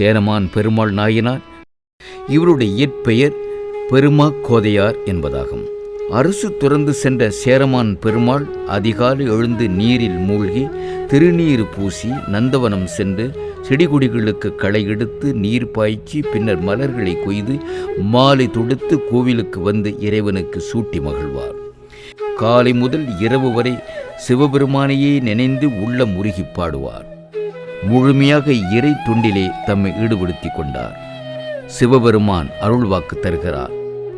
சேரமான் பெருமாள் நாயனார். இவருடைய இயற்பெயர் பெருமா கோதையார் என்பதாகும். அரசு துறந்து சென்ற சேரமான் பெருமாள் அதிகாலை எழுந்து நீரில் மூழ்கி திருநீர் பூசி நந்தவனம் சென்று செடிகொடிகளுக்கு களை எடுத்து நீர் பாய்ச்சி பின்னர் மலர்களை கொய்து மாலை தொடுத்து கோவிலுக்கு வந்து இறைவனுக்கு சூட்டி மகிழ்வார். காலை முதல் இரவு வரை சிவபெருமானையே நினைந்து உள்ள முருகி பாடுவார். முழுமையாக இறை தொண்டிலே தம்மை ஈடுபடுத்திக் கொண்டார். சிவபெருமான் அருள்வாக்கு தருகிறார்.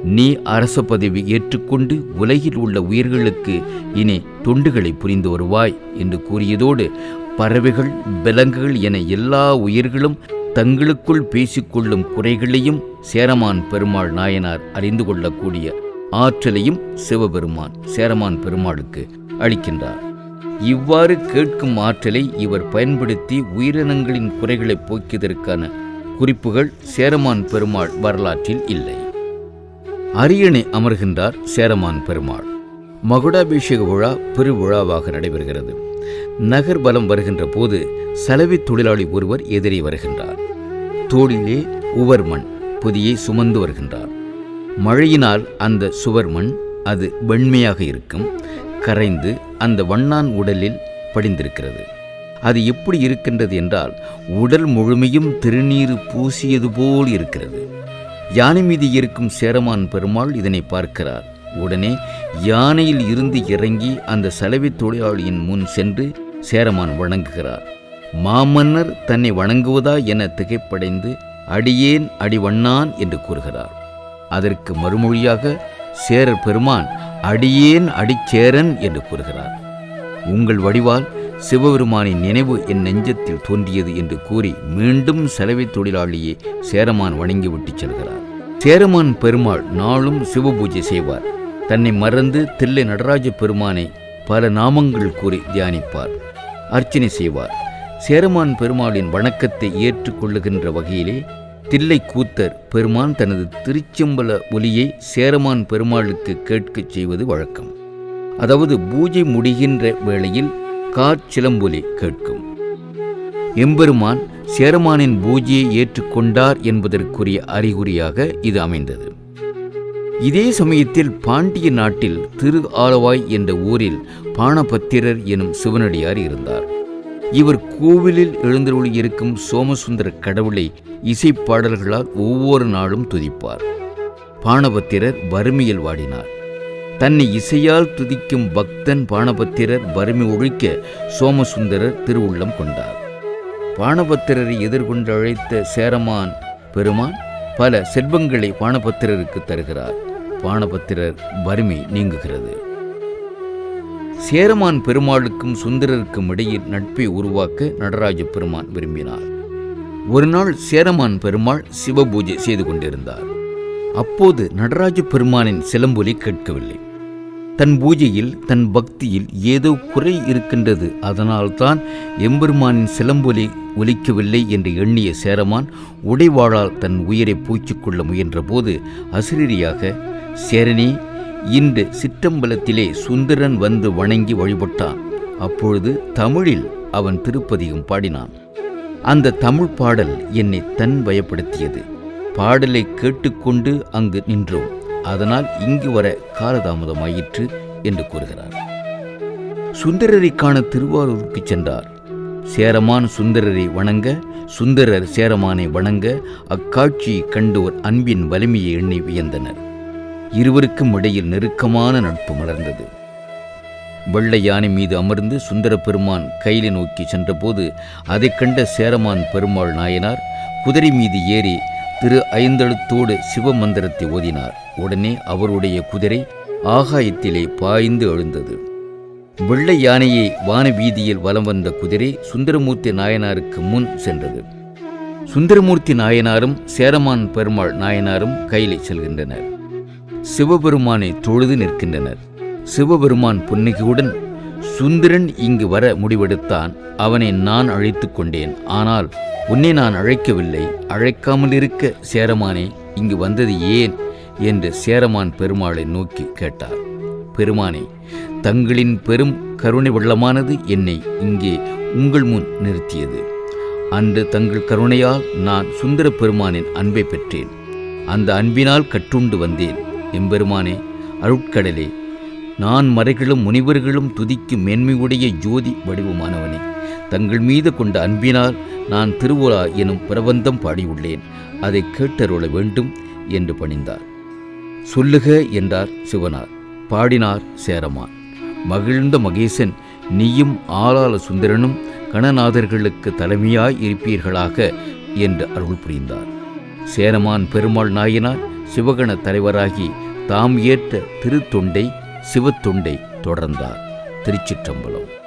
நீ அரச பதவி ஏற்றுக்கொண்டு உலகில் உள்ள உயிர்களுக்கு இனி தொண்டுகளை புரிந்து வருவாய் என்று கூறியதோடு பறவைகள் விலங்குகள் என எல்லா உயிர்களும் தங்களுக்குள் பேசிக்கொள்ளும் குறைகளையும் சேரமான் பெருமாள் நாயனார் அறிந்து கொள்ளக்கூடிய ஆற்றலையும் சிவபெருமான் சேரமான் பெருமாளுக்கு அளிக்கின்றார். இவ்வாறு கேட்கும் ஆற்றலை இவர் பயன்படுத்தி உயிரினங்களின் குறைகளை போக்கியதற்கான குறிப்புகள் சேரமான் பெருமாள் வரலாற்றில் இல்லை. அரியணை அமர்கின்றார் சேரமான் பெருமாள். மகுடாபிஷேக விழா பெருவிழாவாக நடைபெறுகிறது. நகர் பலம் வருகின்ற போது சலவை தொழிலாளி ஒருவர் எதிரே வருகின்றார். தோளிலே உவர்மண் பொதியை சுமந்து வருகின்றார். மழையினால் அந்த சுவர்மண் அது வெண்மையாக இருக்கும். கரைந்து அந்த வண்ணான் உடலில் படிந்திருக்கிறது. அது எப்படி இருக்கின்றது என்றால் உடல் முழுமையும் திருநீர் பூசியது போல் இருக்கிறது. யானை மீது இருக்கும் சேரமான் பெருமாள் இதனை பார்க்கிறார். உடனே யானையில் இருந்து இறங்கி அந்த சலவை தொழிலாளியின் முன் சென்று சேரமான் வணங்குகிறார். மாமன்னர் தன்னை வணங்குவதா என திகைப்படைந்து அடியேன் அடிவண்ணான் என்று கூறுகிறார். அதற்கு மறுமொழியாக சேரர் பெருமான் அடியேன் அடிச்சேரன் என்று கூறுகிறார். உங்கள் வடிவால் சிவபெருமானின் நினைவு என் நெஞ்சத்தில் தோன்றியது என்று கூறி மீண்டும் செலவை தொழிலாளியை சேரமான் வணங்கிவிட்டு செல்கிறார். சேரமான் பெருமாள் நாளும் சிவபூஜை செய்வார். தன்னை மறந்து தில்லை நடராஜ பெருமானை பல நாமங்கள் கூறி தியானிப்பார் அர்ச்சனை செய்வார். சேரமான் பெருமாளின் வணக்கத்தை ஏற்றுக்கொள்ளுகின்ற வகையிலே தில்லை கூத்தர் பெருமான் தனது திருச்செம்பல ஒலியை சேரமான் பெருமாளுக்கு கேட்கச் செய்வது வழக்கம். அதாவது பூஜை முடிகின்ற வேளையில் காற்சிலம்பொலி கேட்கும். எம்பெருமான் சேரமானின் பூஜையை ஏற்றுக்கொண்டார் என்பதற்குரிய அறிகுறியாக இது அமைந்தது. இதே சமயத்தில் பாண்டிய நாட்டில் திரு ஆலவாய் என்ற ஊரில் பாணபத்திரர் எனும் சிவனடியார் இருந்தார். இவர் கோவிலில் எழுந்தருளி இருக்கும் சோமசுந்தர கடவுளை இசைப்பாடல்களால் ஒவ்வொரு நாளும் துதிப்பார். பாணபத்திரர் வறுமையில் வாடினார். தன்னை இசையால் துதிக்கும் பக்தன் பாணபத்திரர் வறுமை ஒழிக்க சோமசுந்தரர் திருவுள்ளம் கொண்டார். பாணபத்திரரை எதிர்கொண்டு அழைத்த சேரமான் பெருமான் பல செல்வங்களை பாணபத்திரருக்கு தருகிறார். பாணபத்திரர் வறுமை நீங்குகிறது. சேரமான் பெருமாளுக்கும் சுந்தரருக்கும் இடையில் நட்பை உருவாக்க நடராஜ பெருமான் விரும்பினார். ஒரு நாள் சேரமான் பெருமாள் சிவபூஜை செய்து கொண்டிருந்தார். அப்போது நடராஜ பெருமானின் சிலம்பொலி கேட்கவில்லை. தன் பூஜையில் தன் பக்தியில் ஏதோ குறை இருக்கின்றது. அதனால்தான் எம்பெருமானின் சிலம்பொலி ஒலிக்கவில்லை என்று எண்ணிய சேரமான் உடைவாளால் தன் உயிரை பூச்சிக்கொள்ள முயன்றபோது அசிரியாக சேரனே இன்று சிற்றம்பலத்திலே சுந்தரன் வந்து வணங்கி வழிபட்டான். அப்பொழுது தமிழில் அவன் திருப்பதியும் பாடினான். அந்த தமிழ் பாடல் என்னை தன் பயப்படுத்தியது பாடலை கேட்டுக்கொண்டு அங்கு நின்றோம். அதனால் இங்கு வர காலதாமதமாயிற்று என்று கூறுகிறார். சுந்தரரைக்கான திருவாரூருக்கு சென்றார். சேரமான் சுந்தரரை வணங்க சுந்தரர் சேரமானை வணங்க அக்காட்சியை கண்டோர் அன்பின் வலிமையை எண்ணி வியந்தனர். இருவருக்கும் இடையில் நெருக்கமான நட்பு மலர்ந்தது. வெள்ளை யானை மீது அமர்ந்து சுந்தர பெருமான் கையிலை நோக்கி சென்றபோது அதைக் கண்ட சேரமான் பெருமாள் நாயனார் குதிரை மீது ஏறி திரு ஐந்தெழுத்தோடு சிவமந்திரத்தை ஓதினார். உடனே அவருடைய குதிரை ஆகாயத்திலே பாய்ந்து எழுந்தது. வெள்ளை யானையை வான வீதியில் வலம் வந்த குதிரை சுந்தரமூர்த்தி நாயனாருக்கு முன் சென்றது. சுந்தரமூர்த்தி நாயனாரும் சேரமான் பெருமாள் நாயனாரும் கையிலே செல்கின்றனர். சிவபெருமானை தொழுது நிற்கின்றனர். சிவபெருமான் புன்னகையுடன் சுந்தரன் இங்கு வர முடிவெடுத்தான். அவனை நான் அழைத்துக் கொண்டேன். ஆனால் உன்னை நான் அழைக்கவில்லை. அழைக்காமல் இருக்க சேரமானே இங்கு வந்தது ஏன்? என்று சேரமான் பெருமாளை நோக்கி கேட்டார். பெருமானே தங்களின் பெரும் கருணை வெள்ளமானது என்னை இங்கே உங்கள் முன் நிறுத்தியது. அன்று தங்கள் கருணையால் நான் சுந்தர பெருமானின் அன்பை பெற்றேன். அந்த அன்பினால் கட்டுண்டு வந்தேன். எம்பெருமானே அருட்கடலே நான் மறைகளும் முனிவர்களும் துதிக்கும் மேன்மையுடைய ஜோதி வடிவமானவனே தங்கள் மீது கொண்ட அன்பினால் நான் திருவுலா எனும் பிரபந்தம் பாடியுள்ளேன் அதை கேட்டருள வேண்டும் என்று பணிந்தார். சொல்லுக என்றார் சிவனார் பாடினார் சேரமான். மகிழ்ந்த மகேசன் நீயும் ஆளாள சுந்தரனும் கணநாதர்களுக்கு தலைமையாய் இருப்பீர்களாக என்று அருள் புரிந்தார். சேரமான் பெருமாள் நாயினார் சிவகண தலைவராகி தாம் ஏற்ற திருத்தொண்டை சிவத்தொண்டை தொடர்ந்தார். திருச்சிற்றம்பலம்.